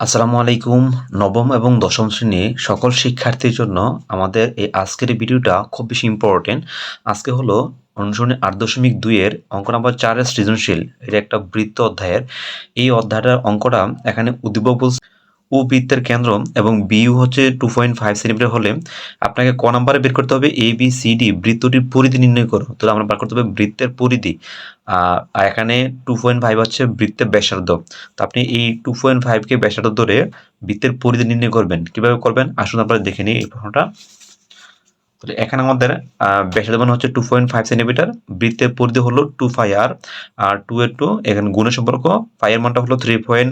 আসসালামু আলাইকুম। নবম এবং দশম শ্রেণির সকল শিক্ষার্থীর জন্য আমাদের এই আজকের ভিডিওটা খুব বেশি ইম্পর্টেন্ট আজকে হলো অনুসরণে আট দশমিক দুইয়ের অঙ্ক নাম্বার চারের সৃজনশীল, এটা একটা বৃত্ত অধ্যায়ের। এই অধ্যায়টার অঙ্কটা এখানে উদ্দীপক ও বৃত্তের কেন্দ্র এবং বিউ হচ্ছে টু পয়েন্ট ফাইভ সেন্টিমিটার হলে আপনাকে ক নাম্বারে বের করতে হবে এ বি সি ডি বৃত্তটির পরিধি নির্ণয় করো। তাহলে আমরা বার করতে হবে বৃত্তের পরিধি। আর এখানে টু পয়েন্ট ফাইভ হচ্ছে বৃত্তের ব্যাসার্ধ। তো আপনি এই টু পয়েন্ট ফাইভকে ব্যাসার্ধ ধরে বৃত্তের পরিধি নির্ণয় করবেন। কীভাবে করবেন? আসুন আপনারা দেখে নিই এই প্রশ্নটা। এখানে আমাদের ব্যাসার্ধ মান হচ্ছে টু পয়েন্ট ফাইভ সেন্টিমিটার বৃত্তের পরিধি হলো two pi r r two এর টু এখানে গুণের সম্পর্ক ফাই এর মানটা হলো থ্রি পয়েন্ট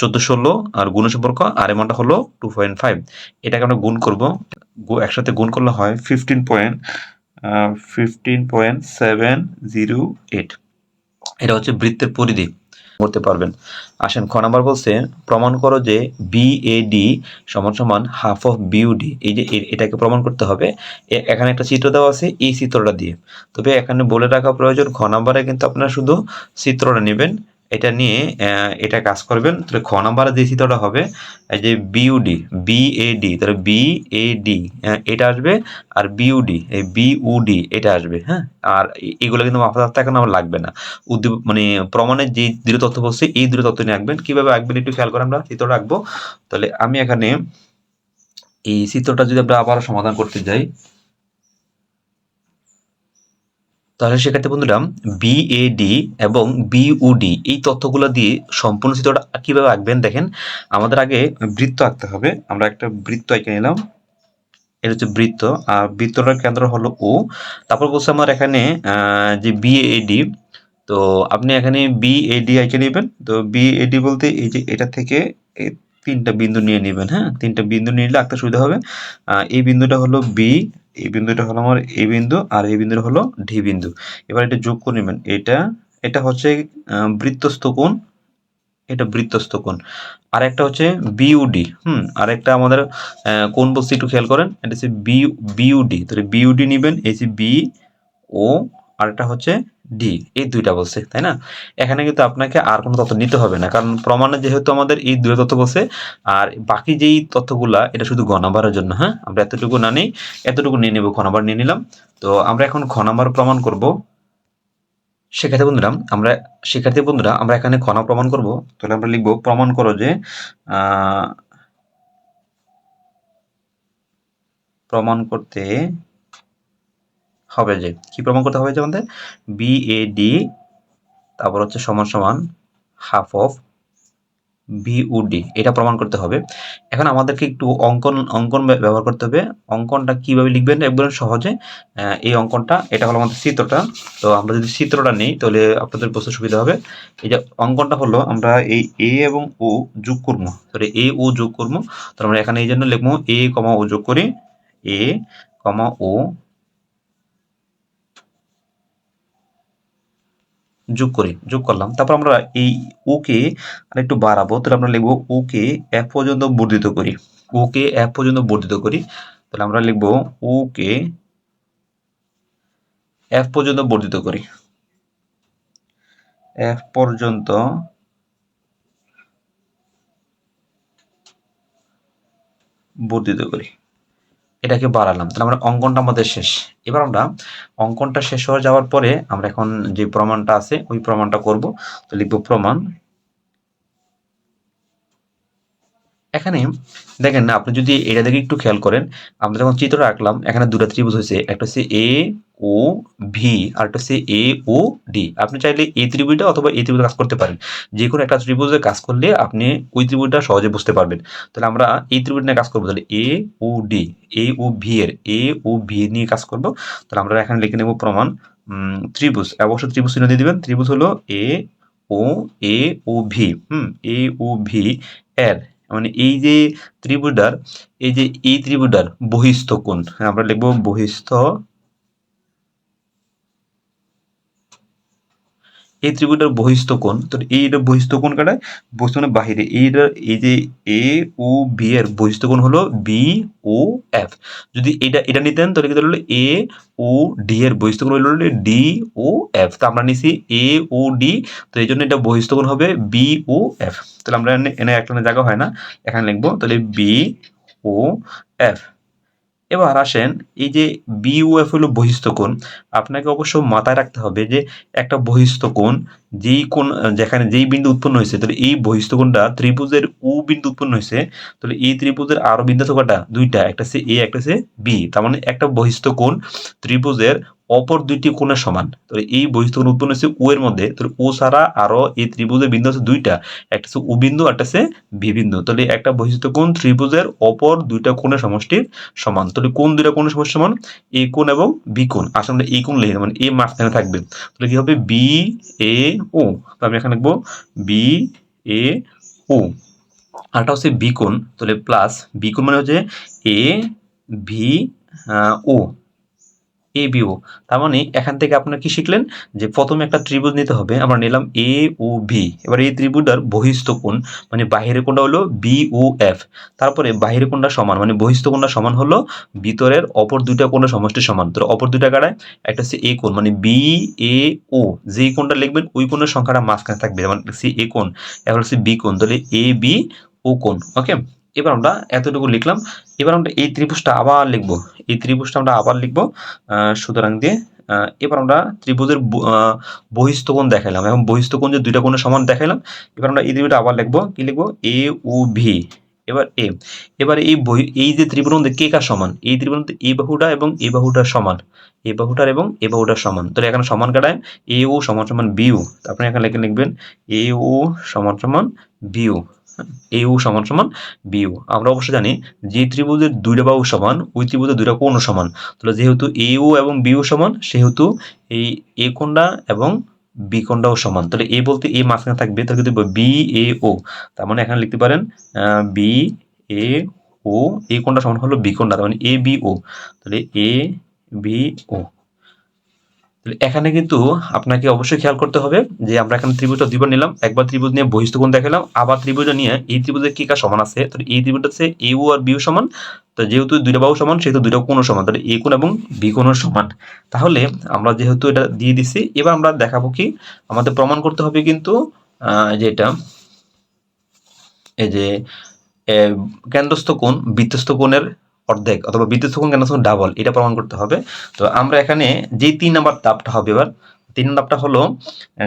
চোদ্দ ষোলো, আর গুণের সম্পর্ক আর এর মানটা হলো টু পয়েন্ট ফাইভ এটাকে আমরা গুণ করব একসাথে গুণ করলে হয় fifteen point fifteen point seven zero eight এটা হচ্ছে বৃত্তের পরিধি। করতে পারবেন। আসেন, খ নাম্বার বলছে, প্রমাণ করো যে বি এ ডি সমান সমান হাফ অফ বিউডি এই যে এটাকে প্রমাণ করতে হবে। এখানে একটা চিত্র দেওয়া আছে এই চিত্রটা দিয়ে। তবে এখানে বলে রাখা প্রয়োজন, খ নাম্বারে কিন্তু আপনারা শুধু চিত্রটা নেবেন। এটা নিয়ে এটা কাজ করবেন। তাহলে খ নাম্বারে যে চিত্রটা হবে, এই যে বিউডি বিএডি তাহলে বিএডি এটা আসবে আর বিউডি এই বিউডি এটা আসবে হ্যাঁ। আর এগুলো কিন্তু মাথা থাকা আমার লাগবে না। উদ্দীপ মানে প্রমাণের যে দৃঢ় তথ্য বলছে, এই দৃঢ় তথ্য নিয়ে আঁকবেন। কীভাবে আঁকবেন একটু খেয়াল করে আমরা, চিত্রটা আঁকবো। তাহলে আমি এখানে এই চিত্রটা যদি আমরা আবার সমাধান করতে যাই তাহলে সেক্ষেত্রে বন্ধুরা বিএডি এবং বিউডি এই তথ্যগুলো দিয়ে সম্পূর্ণ চিত্রটা কীভাবে আঁকবেন দেখেন। আমাদের আগে বৃত্ত আঁকতে হবে। আমরা একটা বৃত্ত এঁকে নিলাম। এটা হচ্ছে বৃত্ত। আর বৃত্তটার কেন্দ্র হলো ও তারপর বলছে আমার এখানে যে বিএডি তো আপনি এখানে বিএডি এঁকে নেবেন। তো বিএডি বলতে এই যে এটা থেকে তিনটা বিন্দু নিয়ে নেবেন হ্যাঁ? তিনটা বিন্দু নিয়ে নিলে আঁকতে সুবিধা হবে। এই বিন্দুটা হলো বি এই বিন্দুটা হলো আমার এই বিন্দু আর এই বিন্দুটা হলো ঢি বিন্দু। এবার এটা যোগ করে নেবেন। এটা এটা হচ্ছে বৃত্তস্থ কোণ, এটা বৃত্তস্থ কোণ। আর একটা হচ্ছে বিউডি হুম আর একটা আমাদের কোন বস্তু একটু খেয়াল করেন, এটা হচ্ছে বিউডি তাহলে বিউডি নেবেন, এই যে বি ও আর একটা হচ্ছে ডি এই দুইটা বলছে, তাই না? এখানে কিন্তু আপনাকে আর কোনো তথ্য নিতে হবে না, কারণ প্রমাণে যেহেতু আমাদের এই দুই তথ্য বলছে, আর বাকি যেই তথ্যগুলা, এটা শুধু গ নাম্বারের জন্য হ্যাঁ? আমরা এতটুকু না নেই, এতটুকু নিয়ে নেব, খ নাম্বার নিয়ে নিলাম। তো আমরা এখন খ নাম্বার প্রমাণ করব। শিক্ষার্থী বন্ধুরা, আমরা শিক্ষার্থী বন্ধুরা, আমরা এখানে খনা প্রমাণ করব। তাহলে আমরা লিখব, প্রমাণ করো যে প্রমাণ করতে হবে যে, কি প্রমাণ করতে হবে যে আমাদের বিএডি তারপর হচ্ছে সমান সমান হাফ অফ বিউডি এটা প্রমাণ করতে হবে। এখন আমাদেরকে একটু অঙ্কন অঙ্কন ব্যবহার করতে হবে। অঙ্কনটা কীভাবে লিখবেন একদম সহজে? এই অঙ্কনটা, এটা হলো আমাদের চিত্রটা। তো আমরা যদি চিত্রটা নেই, তাহলে আপনাদের বুঝতে সুবিধা হবে। এই যে অঙ্কনটা হলো, আমরা এই এ এবং ও যোগ করব। তাহলে এ ও যোগ করব। তাহলে আমরা এখানে এই জন্য লিখব এ কমা ও যোগ করি। এ কমা ও যোগ করি, যোগ করলাম। তারপর আমরা এই ওকে আরেকটু বাড়াবো। তাহলে আমরা লিখব ওকে এফ পর্যন্ত বর্ধিত করি। ওকে এফ পর্যন্ত বর্ধিত করি। তাহলে আমরা লিখব ওকে এফ পর্যন্ত বর্ধিত করি। এফ পর্যন্ত বর্ধিত করি। এটাকে বাড়ালাম। তাহলে আমরা অঙ্কনটা আমাদের শেষ। এবার আমরা অঙ্কনটা শেষ হয়ে যাওয়ার পরে আমরা এখন যে প্রমাণটা আছে, ওই প্রমাণটা করব। তো লিখব প্রমাণ। এখানে দেখেন না, আপনি যদি এটা দেখে একটু খেয়াল করেন, আমরা যখন চিত্র আঁকলাম, এখানে দুটা ত্রিভুজ হয়েছে, একটা হচ্ছে এ ও ভি আর একটা হচ্ছে এ ও ডি আপনি চাইলে এই ত্রিভুজটা অথবা এই ত্রিভুজে কাজ করতে পারেন। যে কোনো একটা ত্রিভুজে কাজ করলে আপনি ওই ত্রিভুজটা সহজে বুঝতে পারবেন। তাহলে আমরা এই ত্রিভুজ নিয়ে কাজ করব। তাহলে এ ও ডি এ ও ভি এর এ ও ভি নিয়ে কাজ করব। তাহলে আমরা এখানে লিখে নেব প্রমাণ ত্রিভুজ। অবশ্যই ত্রিভুজ চিহ্ন দিয়ে দিবেন। ত্রিভুজ হলো এ ও এ ও ভি হুম এ ও ভি এর। মানে এই যে ত্রিভুজটার এই যে এই ত্রিভুজটার বহিস্থ কোণ হ্যাঁ, আমরা লিখব বহিস্থ এই ত্রিভুজটার বহিস্থ কোণ, তো এইটা বহিস্থ কোণ কাটায়, বহিস্থ কোণের বাহিরে এইটা এই যে এ ও বি এর বহিস্থ কোণ হলো বি ও এফ যদি এটা এটা নিতেন, তাহলে কি হলো এ ও ডি এর বহিস্থ কোণ হলো ডি ও এফ তো আমরা নিছি এ ও ডি তো এই জন্য এটা বহিস্থ কোণ হবে বি ও এফ তাহলে আমরা এনে এনে একটা জায়গা হয় না, এখানে লিখব, তাহলে বি ও এফ এবার আসেন এই যে বিউএফ হলো বহিস্থ কোণ, আপনাকে অবশ্য মাথায় রাখতে হবে যে একটা বহিস্থ কোণ যেই কোন যেখানে যেই বিন্দু উৎপন্ন হয়েছে, তাহলে এই বহিস্থ কোণটা ত্রিভুজের উ বিন্দু উৎপন্ন হয়েছে, তাহলে এই ত্রিভুজের আরও বিন্দু থাকাটা দুইটা, একটা সে এ একটা সে বি তার মানে একটা বহিস্থ কোণ ত্রিভুজের অপর দুইটি কোণের সমান। তাহলে এই বহিস্থ কোণ উৎপন্ন হচ্ছে ও এর মধ্যে। তাহলে ও ছাড়া আরও এই ত্রিভুজের বিন্দু আছে দুইটা। একটা হচ্ছে ও বিন্দু একটা হচ্ছে বি বিন্দু। তাহলে একটা বহিস্থ কোণ ত্রিভুজের অপর দুইটা কোণের সমষ্টির সমান। তাহলে কোন দুইটা কোণের সমষ্টি সমান? এ কোণ এবং বি কোণ। আসলে আমরা এই কোণ লিখি মানে এ মাঝখানে থাকবে। তাহলে কি হবে? বি এ ও তো আমি এখানে লিখব বি এ ও আরটা হচ্ছে বি কোণ। তাহলে প্লাস বি মানে হচ্ছে A V O A bio তার মানে এখান থেকে আপনারা কি শিখলেন? যে প্রথমে একটা ত্রিভুজ নিতে হবে। আমরা নিলাম এ ও ভি এবার এই ত্রিভুজটার বহিস্থ কোণ মানে বাহিরের কোণটা হলো বি ও এফ তারপরে বাহিরের কোণটা সমান মানে বহিস্থ কোণটা সমান হলো ভিতরের অপর দুইটা কোণের সমষ্টি সমান তো অপর দুইটা কাটায় একটা হচ্ছে এ কোণ মানে বি এ ও যেই কোণটা লিখবেন, ওই কোণের সংখ্যাটা মাঝখানে থাকবে। যেমন সি এ কোণ, এখন হচ্ছে বি কোণ। তাহলে এ বি ও কোণ ওকে এবার আমরা এতটুকু লিখলাম। এবার আমরা এই ত্রিভুজটা আবার লিখব। এই ত্রিভুজটা আমরা আবার লিখব সুতরাং দিয়ে এবার আমরা ত্রিভুজের বহিস্থ কোণ দেখাইলাম এবং বহিস্থ কোণ যে দুইটা কোণের সমান দেখাইলাম, এবার আমরা এই ত্রিভুজটা আবার লিখব। কি লিখব? এ ও ভি এবার এ এবার এই বহি, এই যে ত্রিভুজ মধ্যে কে কার সমান? এই ত্রিভুজ এই বাহুটা এবং এই বাহুটার সমান। এ বাহুটার এবং এ বাহুটার সমান। তাহলে এখানে সমান কাটায় এ ও সমান সমান বিউ আপনি এখানে লিখে লিখবেন এ ও সমান সমান বিউ এ ও সমান সমান বিউ। আমরা অবশ্য জানি যে ত্রিভুজের দুইটা বাহু সমান, ওই ত্রিভুজের দুইটা কোণ সমান। তাহলে যেহেতু এ ও এবং বিউ সমান, সেহেতু এই এ কোণটা এবং বি কোণটাও সমান। তাহলে এ বলতে এ মাঝখানে থাকবে, তাহলে কিন্তু বি এ ও। তার মানে এখানে লিখতে পারেন বি এ ও, এ কোণটা সমান হলো বি কোণটা, তার মানে এ বি ও। তাহলে এ বি ও। এখানে কিন্তু আপনাকে অবশ্যই খেয়াল করতে হবে যে আমরা এখানে ত্রিভুজটা দুইবার নিলাম, একবার ত্রিভুজ নিয়ে কোণ দেখালাম, আবার ত্রিভুজটা নিয়ে এই ত্রিভুজের কি কার সমান আছে? তাহলে এই ত্রিভুজটা হচ্ছে এ ও আর বিও সমান, তো যেহেতু দুইটা বাহু সমান, সেহেতু দুইটা কোণ সমান, তাহলে এ কোণ এবং বি কোণ সমান। তাহলে আমরা যেহেতু এটা দিয়ে দিছি, এবার আমরা দেখাবো কি আমাদের প্রমাণ করতে হবে কিন্তু যেটা এই যে কেন্দ্রস্থ কোণ বৃত্তস্থ কোণের অর্ধেক অথবা বিদ্যুৎ কোণ কেন ডাবল এটা প্রমাণ করতে হবে। তো আমরা এখানে যে তিন নাম্বার তাপটা হবে এবার, তিন নাম্বারটা হলো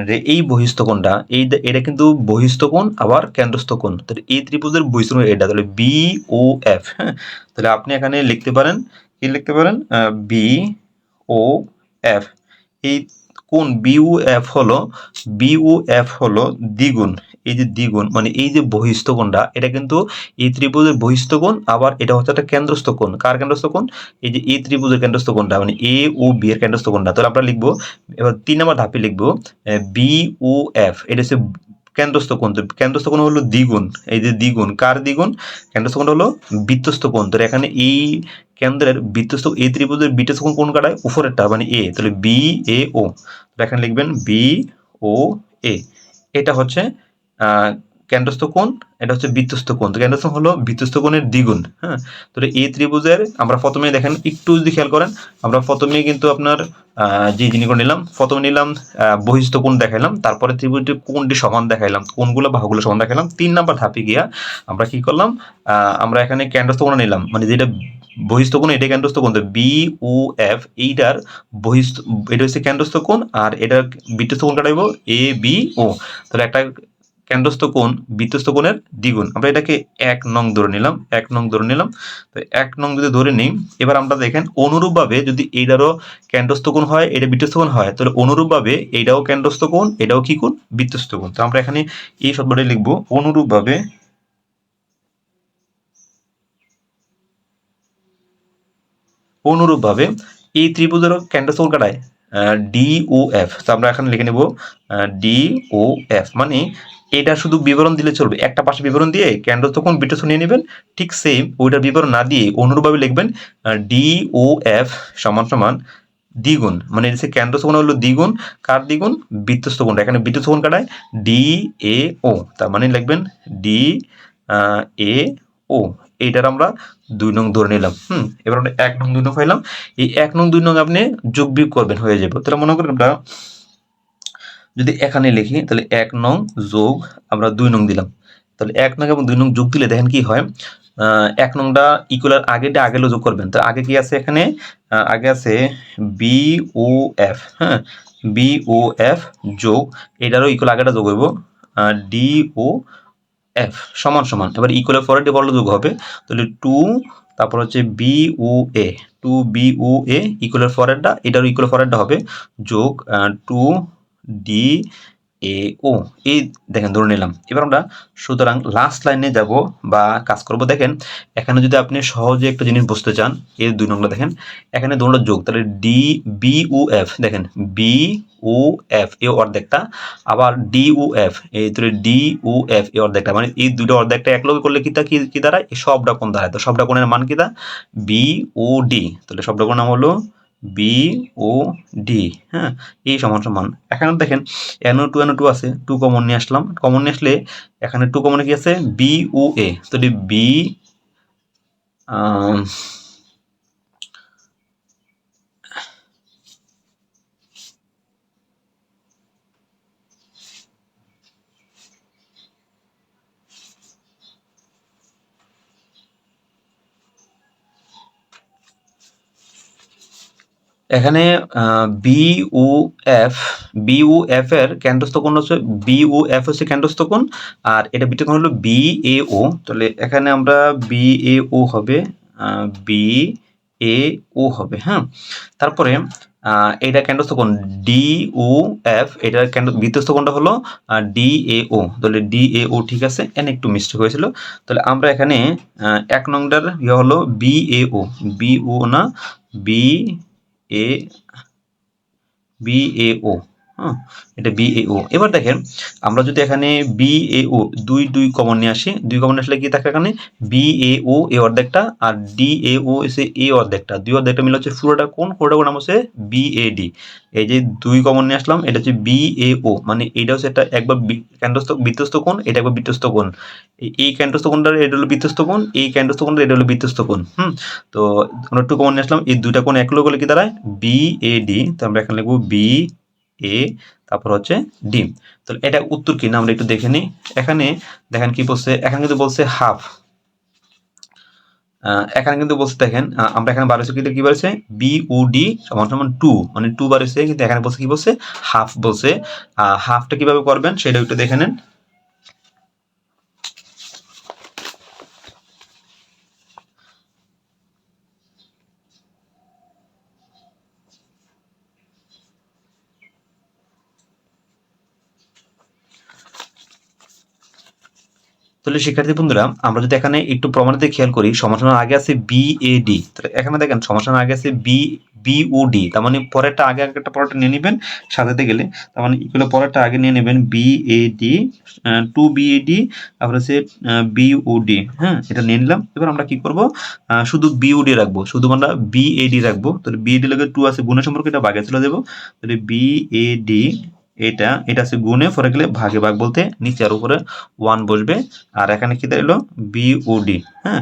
যে এই বহিস্থকোণটা এই এটা কিন্তু বহিস্থ কোণ, আবার কেন্দ্রস্থকোণ তাহলে এই ত্রিভুজের বহিস্থ কোণ এটা, তাহলে বি ও এফ হ্যাঁ? তাহলে আপনি এখানে লিখতে পারেন, কি লিখতে পারেন? বি ও এফ এই কোন বিউ এফ হলো বিউ এফ হলো দ্বিগুণ। এই যে দ্বিগুণ মানে এই যে বহিস্থ কোণটা এটা কিন্তু এই ত্রিভুজের বহিস্থ কোণ আবার এটা হচ্ছে একটা কেন্দ্রস্থ কোণ কার কেন্দ্রস্থ কোণ এই যে এই ত্রিভুজের কেন্দ্রস্থ কোণটা মানে এ ও বি এর কেন্দ্রস্থ কোণটা তাহলে আমরা লিখব, এবার তিন নম্বর ধাপে লিখব বি, ও, এফ। এটা হচ্ছে কেন্দ্রস্থ কোণ তো কেন্দ্রস্থ কোণ হলো দ্বিগুণ, এই যে দ্বিগুণ। কার দ্বিগুণ? কেন্দ্রস্থ কোণ হলো বৃত্তস্থ কোণ তো এখানে এই কেন্দ্রের বৃত্তস্থ এই ত্রিভুজের বৃত্তস্থ কোণ কোন কাটায়? উপরেরটা মানে এ। তাহলে বি, এ, ও। এখানে লিখবেন বি, ও, এ। এটা হচ্ছে কেন্দ্রস্থ কোণ, এটা হচ্ছে বৃত্তস্থ কোণ। তো কেন্দ্রস্থ হলো বৃত্তস্থ কোণের দ্বিগুণ হ্যাঁ? তো এই ত্রিভুজের, আমরা প্রথমে দেখেন, একটু যদি খেয়াল করেন, আমরা প্রথমে কিন্তু আপনার যে জিনিসগুলো নিলাম, প্রথমে নিলাম বহিস্থ কোণ দেখাইলাম, তারপরে ত্রিভুজটি কোনটি সমান দেখাইলাম কোনগুলো বাহুগুলো সমান দেখাইলাম, তিন নাম্বার ধাপে গিয়া আমরা কি করলাম আমরা এখানে কেন্দ্রস্থ কোণ নিলাম মানে যেটা বহিস্থ কোণ এটা কেন্দ্রস্থ কোণ, তো বি ও এফ এইটার বহিস্থ, এটা হচ্ছে কেন্দ্রস্থ কোণ, আর এটা বৃত্তস্থ কোণ কাটাইব এ বি ও তাহলে একটা কেন্দ্রস্থ কোণ বৃত্তস্থ কোণের দ্বিগুণ। আমরা এটাকে এক নং ধরে নিলাম, এক নং ধরে নিলাম। তো এক নং যদি ধরে নিই, এবার আমরা দেখেন অনুরূপভাবে যদি এইটারও কেন্দ্রস্থ কোণ হয়, এটা বৃত্তস্থ কোণ হয়, তাহলে অনুরূপভাবে এইটাও কেন্দ্রস্থ কোণ, এটাও কি কোণ? বৃত্তস্থ কোণ। তো আমরা এখানে এই শব্দটা লিখব, অনুরূপভাবে অনুরূপভাবে এই ত্রিভুজেরও কেন্দ্রস্থ কোণ কাটায় ডি ও এফ তো আমরা এখানে লিখে নেব ডি ও এফ মানে এটা শুধু বিবরণ দিলে চলবে। একটা পাশে বিবরণ দিয়ে কেন্দ্র তখন বিটস নিয়ে নেবেন। ঠিক সেম ওইটার বিবরণ না দিয়ে অনুরূপভাবে লিখবেন ডি ও এফ সমান সমান দ্বিগুণ। মানে এসে কেন্দ্রস্থ কোণ হলো দ্বিগুণ, কার দ্বিগুণ? বিত্তস্থোণটা এখানে বৃত্তস্থ কোণ কাটায় ডি এ ও তার মানে লিখবেন ডি এ ও এইটার আমরা দুই নং ধরে নিলাম। হুম, এবার আমরা এক নং দুই নং পাইলাম। এই এক নং দুই নং আপনি যোগ বিয়োগ করবেন, হয়ে যাবে। তাহলে মনে করেন আমরা যদি এখানে লিখি, তাহলে এক নং যোগ আমরা দুই নং দিলাম। তাহলে এক নং এবং দুই নং যোগ দিলে দেখেন কি হয় এক নংটা ইকুয়াল আগেটা আগে যোগ করবেন। তো আগে কি আছে এখানে? আগে আছে বি ও এফ হ্যাঁ? বি ও এফ যোগ, এটারও ইকুয়াল আগেটা যোগ হইব ডি ও এফ সমান সমান। এবার ইকুয়ালের পরে বড় যোগ হবে, তাহলে টু তারপর হচ্ছে B O A two B O A ইকুয়ালের ফরেরটা এটারও ইকুয়াল ফরেরটা হবে, যোগ টু ডি এ ও এই দেখেন, ধরে নিলাম। এবার আমরা সুতরাং লাস্ট লাইনে যাব বা কাজ করব। দেখেন, এখানে যদি আপনি সহজে একটা জিনিস বুঝতে চান, এই দুই নম্বর দেখেন, এখানে দুটো যোগ, তাহলে ডি বি এফ দেখেন বি ও এফ এই অর্ধেকটা, আবার ডি ও এফ এই দুটো ডি ও এফ এ অর্ধেকটা। মানে এই দুটো অর্ধেকটা এক লগে করলে কিতা কি কি দাঁড়ায়? সবটা কোন দাঁড়ায়? তো সবটা কোণের মান কিতা বি ও ডি তাহলে সবটা কোণ নাম হলো বি ও ডি হ্যাঁ? এই সমান সমান। এখানে দেখেন N O two N O two আছে টু কমন নিয়ে আসলাম। কমন নিয়ে আসলে এখানে টু কমনে কি আছে? বি ও এ তো বি এখানে B O F B O F এর কেন্দ্রস্থ কোণ হচ্ছে বি ও এফ হচ্ছে কেন্দ্রস্থ কোণ, আর এটা বিটা কোণ হলো বি এ ও তাহলে এখানে আমরা বি এ ও হবে বি এ ও হবে হ্যাঁ? তারপরে এটা কেন্দ্রস্থ কোণ ডি ও এফ এটার কেন্দ্র বৃত্তস্থ কোণটা হলো ডি এ ও তাহলে ডি এ ও ঠিক আছে, এনে একটু মিস্টেক হয়েছিল তাহলে আমরা এখানে এক নংটার ইয়ে হলো B A O B O না বি এ বি এ ও হ্যাঁ এটা বি এ ও এবার দেখেন, আমরা যদি এখানে বি এ ও দুই দুই কমন নিয়ে আসি, দুই কমন আসলে কি থাকে এখানে? বি এ অর্ধেকটা আর ডি এ ও এসে এ অর্ধেকটা। দুই অর্ধেকটা মিলে হচ্ছে পুরোটা কোন পুরোটা কোন নাম হচ্ছে বি এ ডি এই যে দুই কমন নিয়ে আসলাম, এটা হচ্ছে বি এ ও মানে এটা হচ্ছে একটা একবার কেন্দ্রস্থ বৃত্তস্থ কোণ, এটা একবার বৃত্তস্থ কোণ। এই কেন্দ্রস্থ কোণটার এটা হলো বৃত্তস্থ কোণ, এই কেন্দ্রস্থ কোণটা এটা হলো বৃত্তস্থ কোণ। হুম, তো আমরা একটু কমন নিয়ে আসলাম, এই দুইটা কোণ এক হলে কি দাঁড়ায়? বি এ ডি তো আমরা এখানে লিখব বি এ তারপর হচ্ছে ডিম। তাহলে এটা উত্তর কি? না, আমরা একটু দেখে নিই। এখানে দেখেন কি বলছে? এখানে কিন্তু বলছে হাফ এখানে কিন্তু বলছে, দেখেন আমরা এখানে বাড়িয়েছি কিন্তু কি বলছে বি ও ডি সমান সমান টু মানে টু বাড়িয়েছে কিন্তু এখানে বলছে কি বলছে? হাফ বলছে। হাফটা কীভাবে করবেন সেটা একটু দেখে নেন। তাহলে শিক্ষার্থী বন্ধুরা, আমরা যদি এখানে একটু প্রমাণিত খেয়াল করি সমাধানের আগে আছে বি এ ডি তাহলে এখানে দেখেন সমাধানের আগে আছে বি বি ও ডি তার মানে পরেরটা আগে একটা পরেরটা নিয়ে নেবেন, সাজাতে গেলে। তার মানে ইকুয়াল পরেরটা আগে নিয়ে নেবেন B A D two B A D তারপরে হচ্ছে বি ও ডি হ্যাঁ এটা নিয়ে নিলাম। এবার আমরা কি করব? শুধু বি ও ডি রাখব। শুধু আমরা বি এ ডি রাখব। তাহলে বি এ ডি লাগে টু আছে, গুণের সম্পর্কে এটা বাগে চলে যাব তাহলে বি এ ডি এটা এটা আছে গুণে পরে গেলে ভাগে ভাগ বলতে নিচে আর উপরে ওয়ান বসবে। আর এখানে কি দাঁড়াল? বিওডি হ্যাঁ?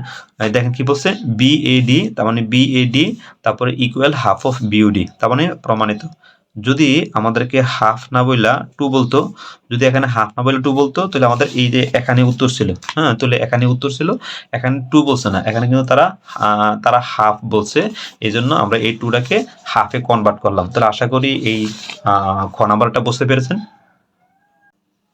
দেখেন কি বলছে বিএডি তার মানে বিএডি তারপরে ইকুয়াল হাফ অফ বিওডি তার মানে প্রমাণিত। যদি আমাদেরকে হাফ না বইলা টু বলতো, যদি এখানে হাফ না বইলা টু বলতো, তাহলে আমাদের এই যে এখানে উত্তর ছিল হ্যাঁ তাহলে এখানে উত্তর ছিল, এখানে টু বলছে না, এখানে কিন্তু তারা তারা হাফ বলছে এই জন্য আমরা এই টুটাকে হাফে কনভার্ট করলাম। তাহলে আশা করি এই খ নাম্বারটা বুঝতে পেরেছেন?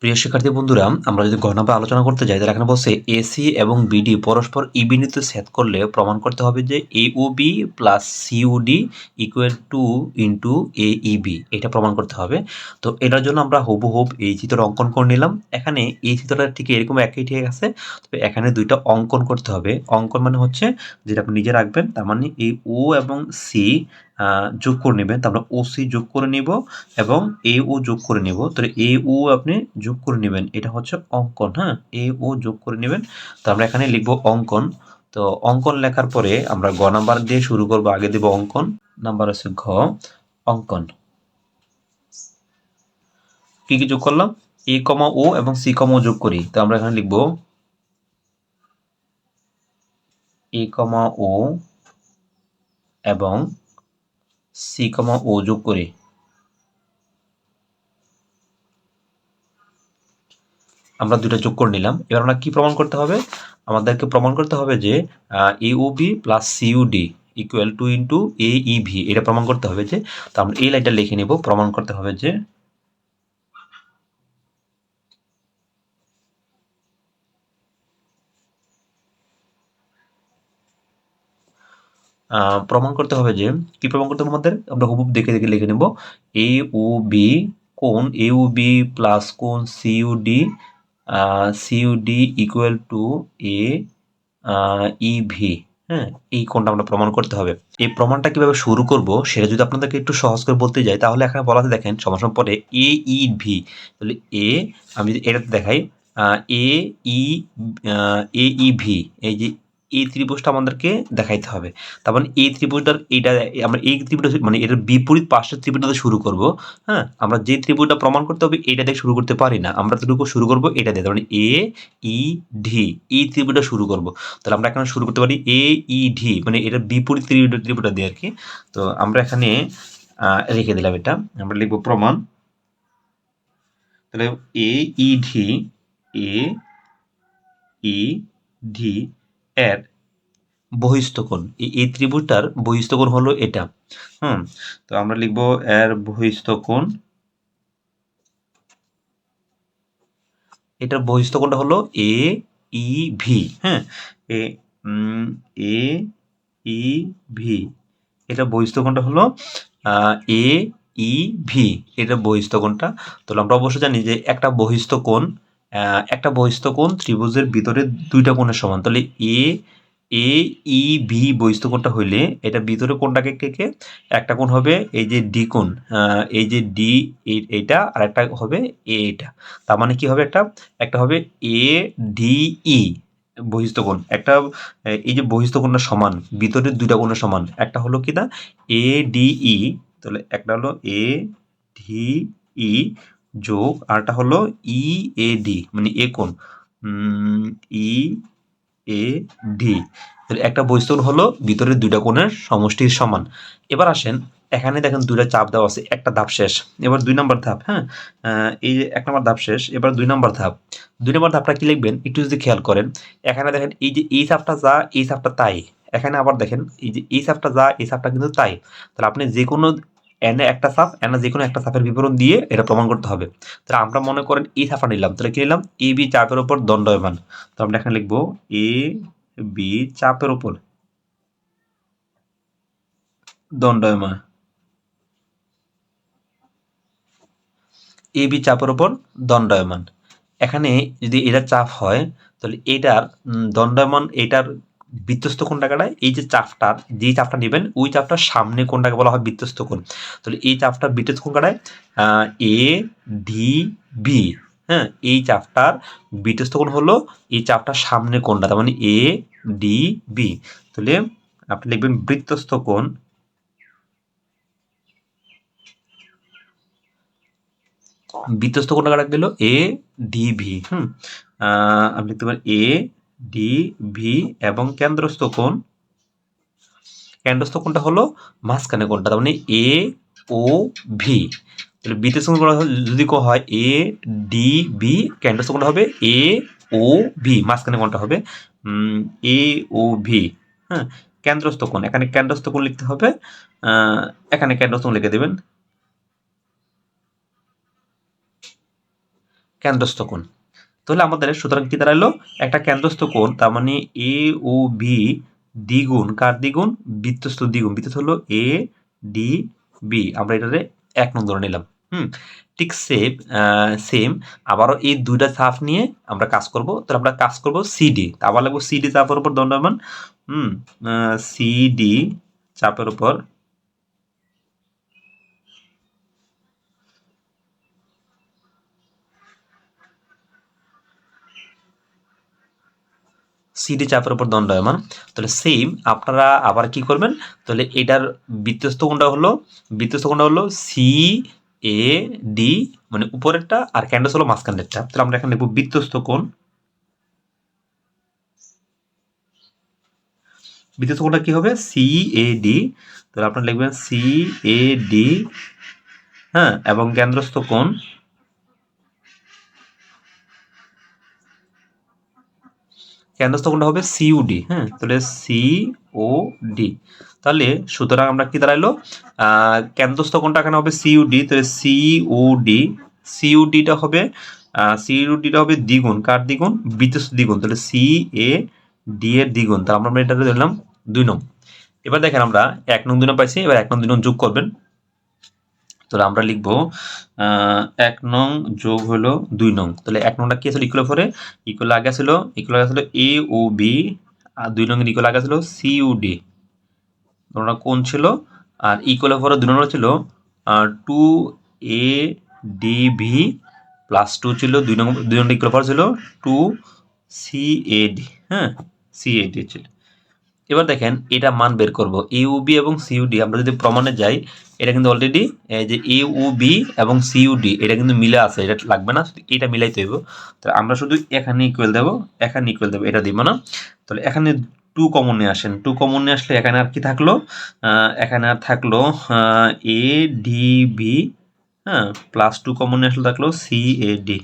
প্রিয় শিক্ষার্থী বন্ধুরা, আমরা যদি গণনা আলোচনা করতে যাই, তাহলে এখানে বলছে এসি এবং বিডি পরস্পর ইবিনিতে সেট করলে প্রমাণ করতে হবে যে A O B plus C O D equal to into A E B এটা প্রমাণ করতে হবে। তো এটার জন্য আমরা হুবহুব এই চিত্র অঙ্কন করে নিলাম। এখানে এই চিত্রটা ঠিক এরকম একই ঠিক আছে। তবে এখানে দুইটা অঙ্কন করতে হবে। অঙ্কন মানে হচ্ছে, যেটা আপনি নিজে রাখবেন, তার মানে এই ও এবং সি যোগ করে নেবেন। তারপরে ও সি যোগ করে নিব এবং এ ও যোগ করে নিব। তাহলে এ ও আপনি যোগ করে নেবেন। এটা হচ্ছে অঙ্কন হ্যাঁ? এ ও যোগ করে নেবেন। তো আমরা এখানে লিখব অঙ্কন। তো অঙ্কন লেখার পরে আমরা গ নাম্বার দিয়ে শুরু করব। আগে দেব অঙ্কন। নাম্বার আছে ঘ। অঙ্কন। কি কি যোগ করলাম? এ কমা ও এবং সি কমা ও যোগ করি। তো আমরা এখানে লিখব এ কমা ও এবং সি কমা ও যোগ করে। আমরা দুটা যোগ করে নিলাম। এবার আমরা কি প্রমাণ করতে হবে? আমাদেরকে প্রমাণ করতে হবে যে A B plus C O D equal to into A E V এটা প্রমাণ করতে হবে যে, তো আমরা এই লাইনটা লিখে নেব। প্রমাণ করতে হবে যে প্রমাণ করতে হবে যে, কি প্রমাণ করতে হবে আমাদের? আমরা হুবুব দেখে দেখে লিখে নেব। এ ও বি কোন এ ও বি প্লাস কোন C O D C O D equal to A E V হ্যাঁ এই কোনটা আমরা প্রমাণ করতে হবে। এই প্রমাণটা কীভাবে শুরু করব, সেটা যদি আপনাদেরকে একটু সহজ করে বলতে যাই, তাহলে এখানে বলাতে দেখেন সমাসম পরে এ ই ভি তাহলে এ আমি যদি এটাতে দেখাই এ ই এ ই ভি এই যে এই ত্রিভুজটা আমাদেরকে দেখাইতে হবে। তার মানে এই ত্রিভুজটার এইটা, আমরা এই ত্রিভুজটা মানে এটার বিপরীত পাশের ত্রিভুজটা শুরু করব হ্যাঁ? আমরা যে ত্রিভুজটা প্রমাণ করতে হবে এটা দিয়ে শুরু করতে পারি না। আমরা ত্রিভুজ শুরু করব এটা দিয়ে। মানে এ, ই ডি এই ত্রিভুজটা শুরু করব। তাহলে আমরা এখানে শুরু করতে পারি এ, ই ডি মানে এটার বিপরীত ত্রিভুজটা দিয়ে আর কি তো আমরা এখানে রেখে দিলাম এটা। আমরা লিখব প্রমাণ। তাহলে এ, E D A, E D এর বহিস্থকোণ। এই ত্রিভুজটার বহিস্থ কোণ হলো এটা। হুম, তো আমরা লিখব এর বহিস্থ কোণ এটার বহিস্থ কোণটা হলো এ, ই, ভি। হ্যাঁ এ এ, ই, ভি। এটা বহিস্থ কোণটা হলো এ, ই, ভি। এটা বহিস্থ কোণটা তাহলে আমরা অবশ্যই জানি যে একটা বহিস্থ কোণ একটা বহিস্থ কোণ ত্রিভুজের ভিতরে দুইটা কোণের সমান। তাহলে এ এ ই ভি বহিস্থ কোণটা হইলে এটা ভিতরে কোণটাকে কে একটা কোণ হবে এই যে ডি কোণ এই যে ডি এইটা, আর একটা হবে এ এটা তার মানে কি হবে একটা? একটা হবে এ ডি ই বহিস্থ কোণ। একটা, এই যে বহিস্থ কোণটা সমান, ভিতরে দুইটা কোণের সমান, একটা হলো কি না? এ ডি ই তাহলে একটা হলো এ ডি ই যোগ আরটা হলো ই এ ডি মানে এ কোণ। ই এ ডি একটা বৈস্তর হলো ভিতরের দুইটা কোণের সমষ্টির সমান। এবার আসেন, এখানে দেখেন দুইটা চাপ দেওয়া আছে, একটা ধাপ শেষ। এবার দুই নম্বর ধাপ হ্যাঁ? এই এক নম্বর ধাপ শেষ, এবার দুই নম্বর ধাপ। দুই নম্বর ধাপটা কি লিখবেন? একটু যদি খেয়াল করেন, এখানে দেখেন এই যে এই চাপটা যা, এই চাপটা তাই। এখানে আবার দেখেন, এই যে এই চাপটা যা, এই চাপটা কিন্তু তাই। তাহলে আপনি যে কোনো এনে একটা সাপ এনে যে কোনো একটা সাপের বিবরণ দিয়ে এটা প্রমাণ করতে হবে। তাহলে আমরা মনে করেন এই সাপটা নিলাম, তাহলে কি নিলাম? এ বি চাপের উপর দণ্ডয়মান। তো আমরা এখানে লিখব এ বি চাপের উপর দণ্ডয়মান। এ বি চাপের উপর দণ্ডায়মান। এখানে যদি এটা চাপ হয়, তাহলে এটার দণ্ডয়মান এটার বৃত্তস্থ কোনটা কাটায় এই যে চাপটার যে চাপটা নেবেন, ওই চাপটার সামনে কোনটাকে বলা হয় বৃত্তস্থ কোণ। তাহলে এই চাপটার বৃত্তস্থ কোণ কাটায় এ ডি বি হ্যাঁ? এই চাপটার বৃত্তস্থ কোণ হলো এই চাপটার সামনে কোনটা তার মানে এ ডি বি তাহলে আপনি লিখবেন বৃত্তস্থ কোণ। বৃত্তস্থ কোণটা কাটা গেল এ ডি ভি হুম? আপনি লিখতে পারেন এ ডি, ভি এবং কেন্দ্রস্থ কোণ। কেন্দ্রস্থ কোণটা হলো মাঝখানে কোণটা, তার মানে এ ও ভি। তাহলে কোণ যদি কো হয় এ, ডি বি কেন্দ্রস্থ কোণটা হবে এ ও ভি, মাঝখানে কোণটা হবে এ ও ভি হ্যাঁ? কেন্দ্রস্থ কোণ, এখানে কেন্দ্রস্থ কোণ লিখতে হবে এখানে কেন্দ্রস্থ কোণ লিখে দেবেন। কেন্দ্রস্থ কোণ। তাহলে আমাদের সুতরাং কি দাঁড়াল? একটা কেন্দ্রস্থ কোণ, তার মানে এ ও বি দ্বিগুণ, কার দ্বিগুণ? বৃত্তস্থ দ্বিগুণ। বৃত্তস্থ হলো এ ডি বি আমরা এটাতে এক নং ধরে নিলাম। হুম? ঠিক সেম সেম আবারও এই দুইটা চাপ নিয়ে আমরা কাজ করব। তাহলে আমরা কাজ করব সিডি আবার লাগবো সিডি চাপের উপর দণ্ডমান হুম? সিডি চাপের উপর সিডি চাপের উপর দণ্ডায়মান। তাহলে সেম আপনারা আবার কি করবেন? তাহলে এটার বৃত্তস্থ কোণটা হলো বৃত্তস্থ কোণটা হলো সি এ ডি মানে উপরেরটা আর ক্যান্ডাস হলো মাঝখানেরটা। তাহলে আমরা এখানে লিখব বৃত্তস্থ কোণ। বৃত্তস্থ কোণটা কি হবে? সি এ ডি তাহলে আপনারা লিখবেন সি এ ডি হ্যাঁ এবং কেন্দ্রস্থ কোণ। কেন্দ্রস্থ কোণটা হবে সিউডি হ্যাঁ? তাহলে সি ও ডি তাহলে সুতরাং আমরা কি দাঁড়াইলো? কেন্দ্রস্থ কোণটা এখানে হবে সিউডি তাহলে সিউডি সিউডিটা হবে সিউডিটা হবে দ্বিগুণ। কার দ্বিগুণ? বৃত্তস্থ দ্বিগুণ। তাহলে সি এ ডি এর দ্বিগুণ। তাহলে আমরা এটা ধরলাম দুই নং। এবার দেখেন আমরা এক নং দুই নং পাইছি, এবার এক নং দুই নং যোগ করবেন। তাহলে আমরা লিখব এক নং যোগ হলো দুই নং। তাহলে এক নংটা কি ছিল ইকুয়াল পরে ইকুয়াল আগে ছিল ইকুয়াল আগে ছিল এ ও বি আর দুই নং ইকুয়াল আগে ছিল সি ইউ ডি তোমরা কোন ছিল? আর ইকুয়াল পরে দুই নম্বর ছিল two A D V plus two ছিল, দুই নম্বর দুই নম্বর ইকুয়াল পরে ছিল টু সি এ ডি হ্যাঁ? সি এ ডি ছিল। এবার দেখেন, এটা মান বের করব। ইউবি এবং সিইউডি আমরা যদি প্রমাণে যাই এটা কিন্তু অলরেডি যে ইউবি এবং সি ইউ সিইউডি এটা কিন্তু মিলে আছে, এটা লাগবে না এটা মিলাইতে হইব। তাহলে আমরা শুধু এখানে ইকুয়াল দেবো, এখানে ইকুয়াল দেবো, এটা দিব না। তাহলে এখানে টু কমন নিয়ে আসেন। টু কমন নিয়ে আসলে এখানে আর কি থাকল? এখানে আর থাকল এ ডি বি হ্যাঁ প্লাস টু কমন নিয়ে আসলে থাকল সি এ ডি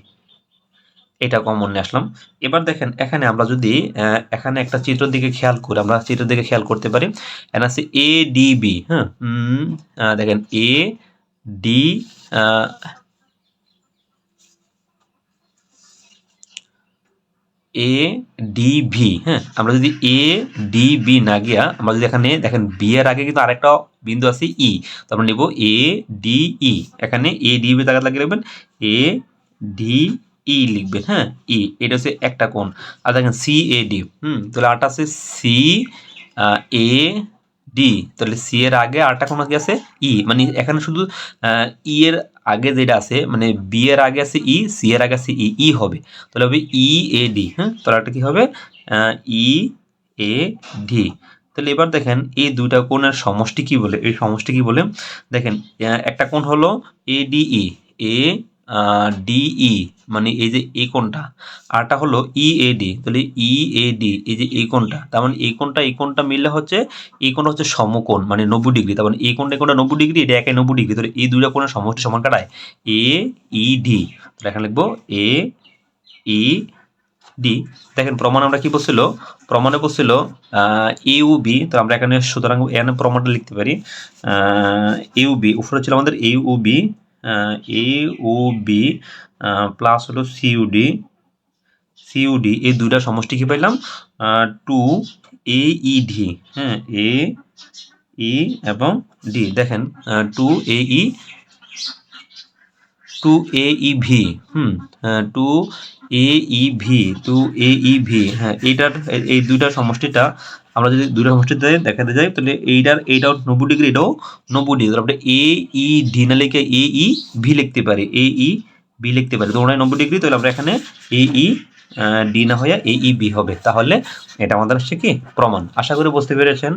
এটা কমন নিয়ে আসলাম। এবার দেখেন, এখানে আমরা যদি এখানে একটা চিত্র দিকে খেয়াল করি, আমরা চিত্র দিকে খেয়াল করতে পারি। এখানে আছে এ ডি বি হ্যাঁ? দেখেন A D A D V হ্যাঁ? আমরা যদি এ ডি বি না গিয়া, আমরা যদি এখানে, দেখেন বি এর আগে কিন্তু আরেকটা বিন্দু আছে ই তো আমরা নিব এ ডি ই এখানে এ ডি বি তাকাত লাগিয়ে রাখবেন। এ ডি ই লিখবেন হ্যাঁ? ই, এটা হচ্ছে একটা কোণ। আর দেখেন সি এ ডি হুম? তাহলে আরটা আছে সি এ ডি তাহলে সি এর আগে আরটা কোণ কি আছে ই মানে এখানে শুধু ই এর আগে যেটা আছে মানে বি এর আগে আছে ই সি এর আগে আছে ই ই হবে। তাহলে হবে ই এ ডি হ্যাঁ? তাহলে একটা কি হবে? ই এ ডি তাহলে এবার দেখেন এই দুইটা কোণের সমষ্টি কি বলে? এই সমষ্টি কি বলে? দেখেন একটা কোণ হলো এডিই এ ডিই মানে এই যে এই কোণটা। আরটা হলো ইএডি তাহলে ইএডি এই যে এই কোণটা। তার মানে এই কোণটা এই কোণটা মিললে হচ্ছে এই কোণটা হচ্ছে সমকোণ মানে নব্বই ডিগ্রি। তার মানে এই কোণটা কোণটা নব্বই ডিগ্রি, এটা একে নব্বই ডিগ্রি। তাহলে এই দুইটা কোণের সমষ্টি সমান কাটায় এ ই ডি তাহলে এখানে লিখব এ ই ডি দেখেন, প্রমাণ আমরা কি বলছিল? প্রমাণে বলছিল ইউ বি তো আমরা এখানে সুতরাং এখানে প্রমাণটা লিখতে পারি। ইউ বি উপরে ছিল আমাদের U B A O B plus হলো C O D C O D এই দুইটা সমষ্টি কি পাইলাম? টু এ ই ডি হ্যাঁ এ ই এবং ডি দেখেন two A E two A E V hmm two A E V two A E V হ্যাঁ এইটার, এই দুইটার সমষ্টিটা আমরা যদি দুইটা সমষ্টিতে দেখাতে যাই, তাহলে এইটার এইটাও নব্বই ডিগ্রি, এটাও নব্বই ডিগ্রি। তাহলে এ ই ডি না লিখে এ ই ভি লিখতে পারি। এ ই বি লিখতে পারি। তো তোমরা নব্বই ডিগ্রি, তাহলে আমরা এখানে এ ই ডি না হয়ে এ ই বি হবে। তাহলে এটা আমাদের হচ্ছে কি? প্রমাণ। আশা করি বুঝতে পেরেছেন।